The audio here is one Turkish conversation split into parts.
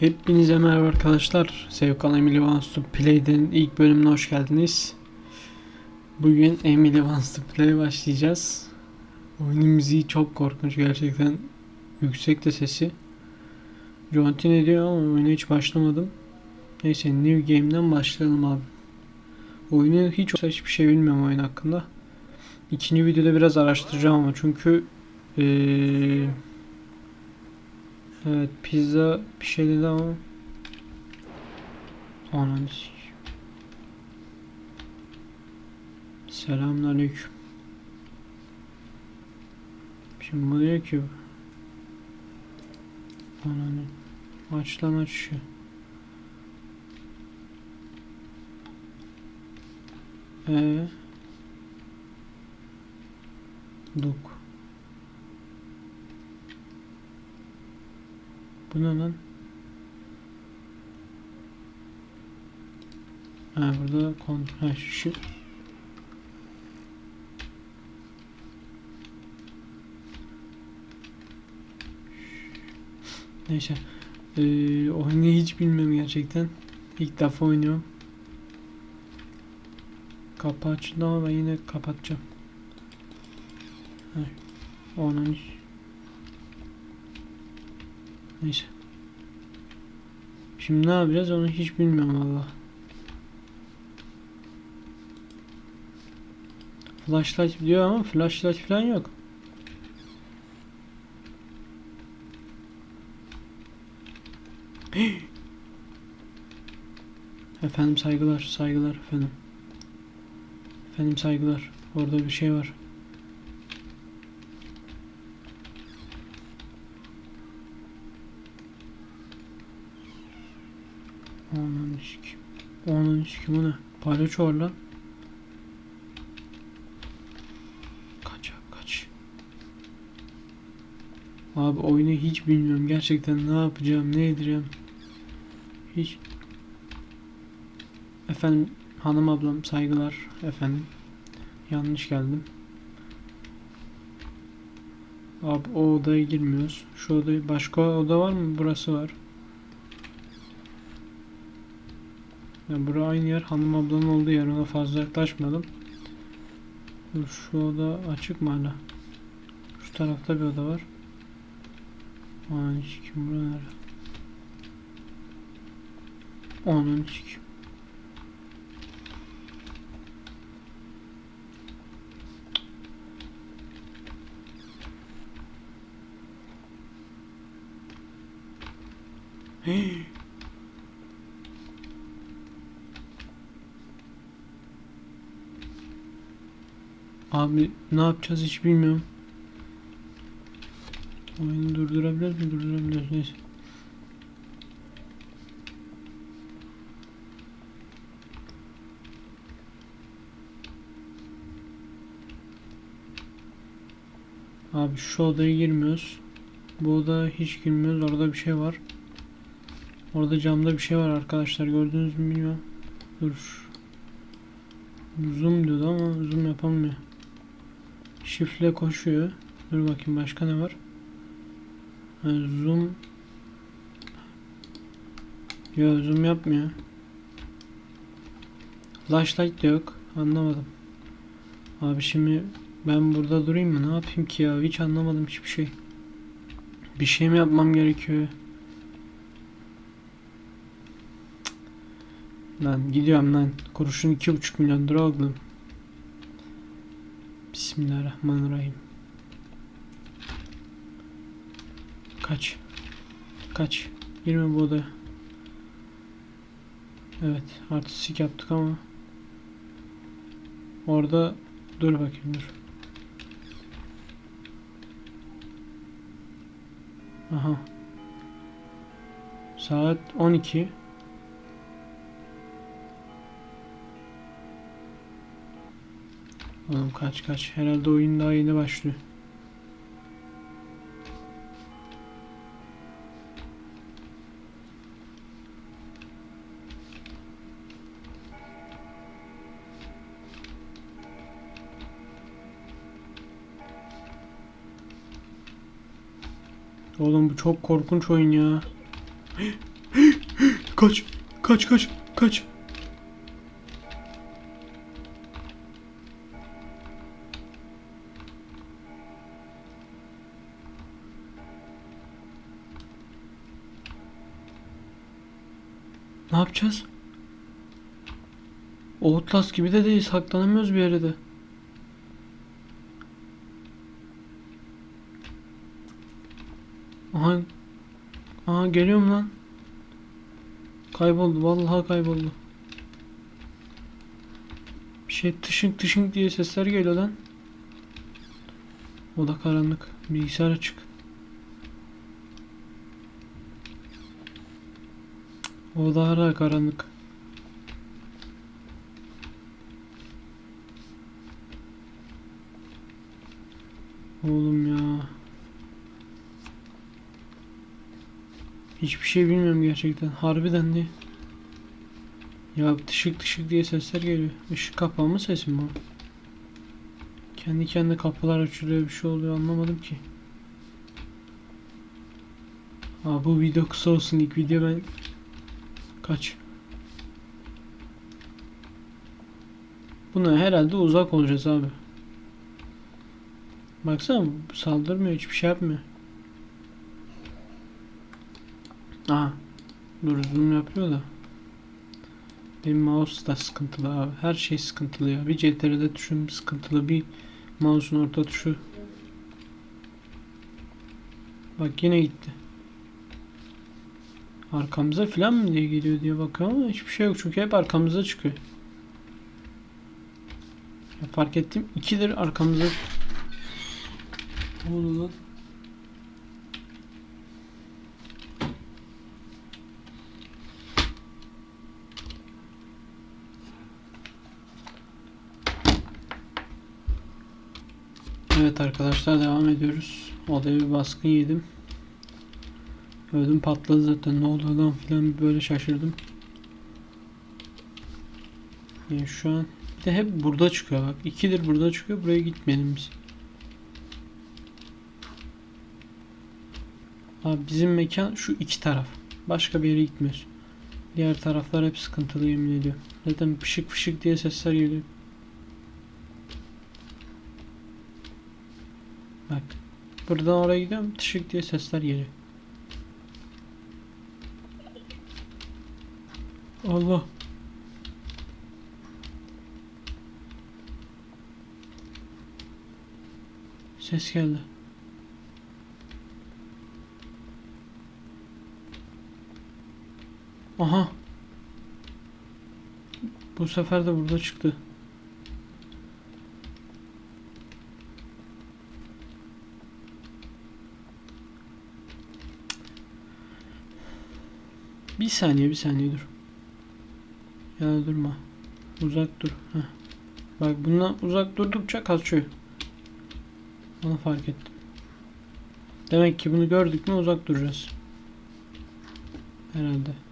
Hepinize merhaba arkadaşlar. Sevkan Emily Wants to Play'den ilk bölümüne hoş geldiniz. Bugün Emily Wants to Play başlayacağız. Oyunun müziği çok korkunç gerçekten. Yüksek de sesi. Jonty ne diyor ama oyuna hiç başlamadım. Neyse New Game'den başlayalım abi. Oyunu hiç hiçbir şey bilmiyorum oyun hakkında. İkinci videoda biraz araştıracağım ama çünkü eee Evet pizza bir şey dedi ama Ananı. Selamünaleyküm. Şimdi bu diyor ki Ananı Aç lan aç şu. Ee Duk Bu ne lan? Ha burada kontrol ha, şu. Neyse. Ee, oyunu hiç bilmiyorum gerçekten. İlk defa oynuyorum. Kapı açıldı ama ben yine kapatacağım. Heh. Onun Neyse. Şimdi ne yapacağız onu hiç bilmiyorum valla. Flashlight diyor ama flashlight falan yok. Efendim saygılar, saygılar efendim. Efendim saygılar. Orada bir şey var. Onun sikim. Onun sikim o ne? Palyaço var lan. Kaç kaç. Abi oyunu hiç bilmiyorum. Gerçekten ne yapacağım, ne edeceğim. Hiç. Efendim hanım ablam saygılar efendim. Yanlış geldim. Abi o odaya girmiyoruz. Şu odayı başka oda var mı? Burası var. Yani bura aynı yer hanım ablanın olduğu yer ona fazla yaklaşmadım. Şu oda açık mı hala? Şu tarafta bir oda var. Aman sikim bura nerede? Onun sikim. Hey. Abi ne yapacağız hiç bilmiyorum. Oyunu durdurabilir mi? Durdurabiliriz. Neyse. Abi şu odaya girmiyoruz. Bu odaya hiç girmiyoruz. Orada bir şey var. Orada camda bir şey var arkadaşlar. Gördünüz mü bilmiyorum. Dur. Zoom diyordu ama zoom yapamıyor. Şifle koşuyor. Dur bakayım başka ne var? Zoom Yo zoom yapmıyor. Flashlight da yok. Anlamadım. Abi şimdi ben burada durayım mı? Ne yapayım ki ya? Hiç anlamadım hiçbir şey. Bir şey mi yapmam gerekiyor? Lan gidiyorum lan. Kuruşun iki buçuk milyon lira oğlum. Bismillahirrahmanirrahim. Kaç. Kaç. Girme bu odaya. Evet. Artistik yaptık ama. Orada dur bakayım dur. Aha. Saat 12. Oğlum kaç kaç. Herhalde oyun daha yeni başlıyor. Oğlum bu çok korkunç oyun ya. Kaç. Kaç kaç kaç. Outlast gibi de değil. Saklanamıyoruz bir yere de. Aha. Aha geliyorum lan. Kayboldu. Vallahi kayboldu. Bir şey tışınk tışınk diye sesler geliyor lan. O da karanlık. Bilgisayar açık. O da hala karanlık. Oğlum ya. Hiçbir şey bilmiyorum gerçekten. Harbiden de. Ya tışık tışık diye sesler geliyor. Işık kapağı mı sesim bu? Kendi kendine kapılar açılıyor bir şey oluyor anlamadım ki. Aa bu video kısa olsun ilk video ben kaç. Buna herhalde uzak olacağız abi. Baksana saldırmıyor hiçbir şey yapmıyor. Aa. Dur zoom yapıyor da. Benim mouse da sıkıntılı abi. Her şey sıkıntılı ya. Bir CTRL'de tuşum sıkıntılı. Bir mouse'un orta tuşu. Bak yine gitti. Arkamıza falan mı diye geliyor diye bakıyorum ama hiçbir şey yok. Çünkü hep arkamıza çıkıyor. Ya fark ettim. ikidir arkamıza ne lan? Evet arkadaşlar devam ediyoruz. Odaya bir baskın yedim. Ödüm patladı zaten. Ne oldu lan filan böyle şaşırdım. Yani şu an bir de hep burada çıkıyor bak. İkidir burada çıkıyor. Buraya gitmeyelim biz. Abi bizim mekan şu iki taraf. Başka bir yere gitmiyoruz. Diğer taraflar hep sıkıntılı yemin ediyorum. Zaten fışık fışık diye sesler geliyor. Bak. Buradan oraya gidiyorum. Tışık diye sesler geliyor. Allah. Ses geldi. Aha. Bu sefer de burada çıktı. Bir saniye bir saniye dur. Ya durma. Uzak dur. Heh. Bak bundan uzak durdukça kaçıyor. Onu fark ettim. Demek ki bunu gördük mü uzak duracağız. Herhalde.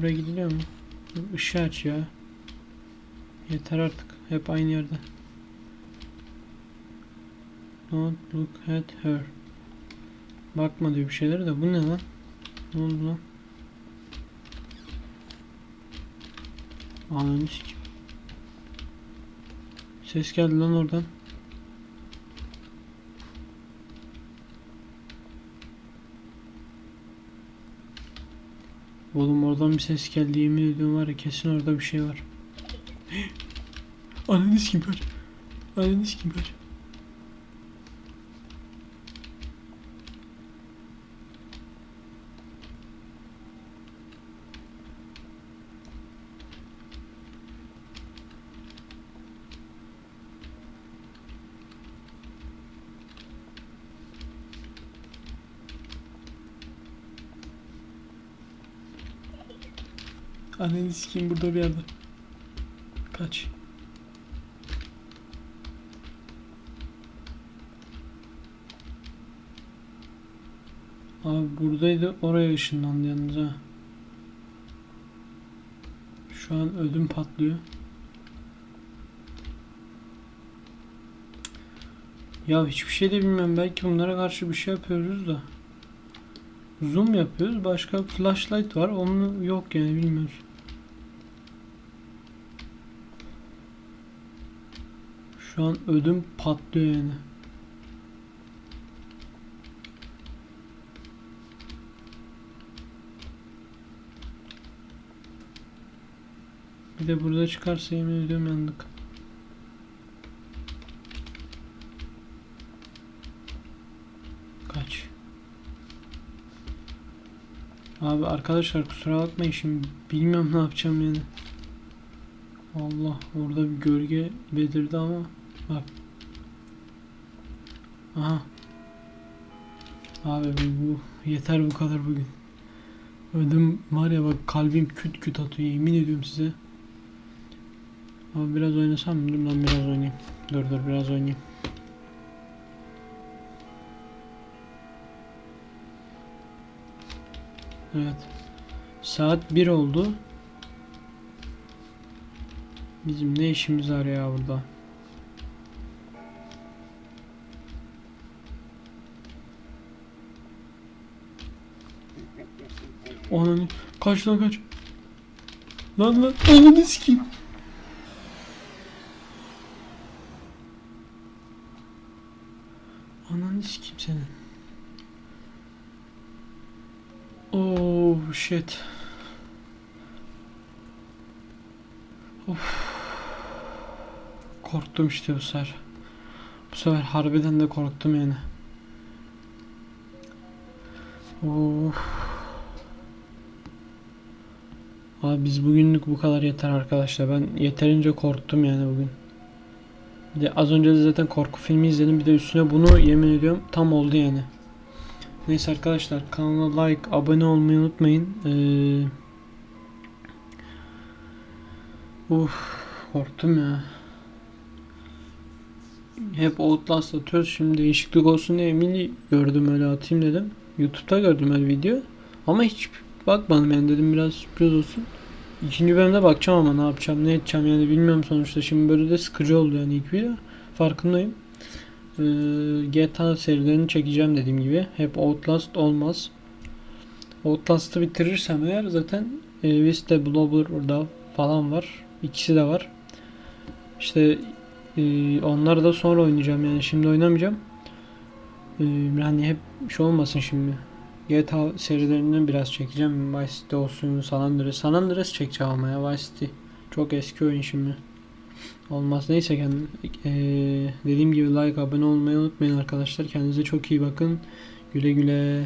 Buraya gidiliyor mu? Işığı aç ya. Yeter artık. Hep aynı yerde. Don't look at her. Bakma diyor bir şeyler de bu ne lan? Ne oldu lan? Ananı. Ses geldi lan oradan. Oğlum oradan bir ses geldi yemin ediyorum var ya kesin orada bir şey var. Ananı sikim kaç. Ananı sikim kaç. Anneni sikeyim burada bir yerde. Kaç. Abi buradaydı oraya ışınlandı yalnız ha. Şu an ödüm patlıyor. Ya hiçbir şey de bilmiyorum. Belki bunlara karşı bir şey yapıyoruz da. Zoom yapıyoruz. Başka flashlight var. Onu yok yani bilmiyoruz. Şu an ödüm patlıyor yani. Bir de burada çıkarsa yemin ediyorum yandık. Kaç. Abi arkadaşlar kusura bakmayın şimdi bilmiyorum ne yapacağım yani. Allah orada bir gölge belirdi ama bak. Aha. Abi bu, yeter bu kadar bugün. Ödüm var ya bak kalbim küt küt atıyor yemin ediyorum size. Abi biraz oynasam mı? Dur lan biraz oynayayım. Dur dur biraz oynayayım. Evet. Saat 1 oldu. Bizim ne işimiz var ya burada? Ananı kaç lan kaç. Lan lan ananı sikeyim. Ananı sikeyim senin. Oh shit. Of. Korktum işte bu sefer. Bu sefer harbiden de korktum yani. Of. Abi biz bugünlük bu kadar yeter arkadaşlar. Ben yeterince korktum yani bugün. Bir de az önce de zaten korku filmi izledim. Bir de üstüne bunu yemin ediyorum tam oldu yani. Neyse arkadaşlar kanala like, abone olmayı unutmayın. Ee... Uf, korktum ya. Hep Outlast atıyoruz. Şimdi değişiklik olsun diye mini gördüm öyle atayım dedim. Youtube'da gördüm öyle video. Ama hiç bakmadım yani dedim biraz sürpriz olsun. İkinci bölümde bakacağım ama ne yapacağım ne edeceğim yani bilmiyorum sonuçta. Şimdi böyle de sıkıcı oldu yani ilk video. Farkındayım. Ee, GTA serilerini çekeceğim dediğim gibi. Hep Outlast olmaz. Outlast'ı bitirirsem eğer zaten e, Vista Blobber falan var. İkisi de var. İşte e, onları da sonra oynayacağım yani şimdi oynamayacağım. E, yani hep şey olmasın şimdi. GTA serilerinden biraz çekeceğim. Vice City olsun, San Andreas. San Andreas çekeceğim ama ya Vice City. Çok eski oyun şimdi. Olmaz. Neyse kendim, ee, dediğim gibi like, abone olmayı unutmayın arkadaşlar. Kendinize çok iyi bakın. Güle güle.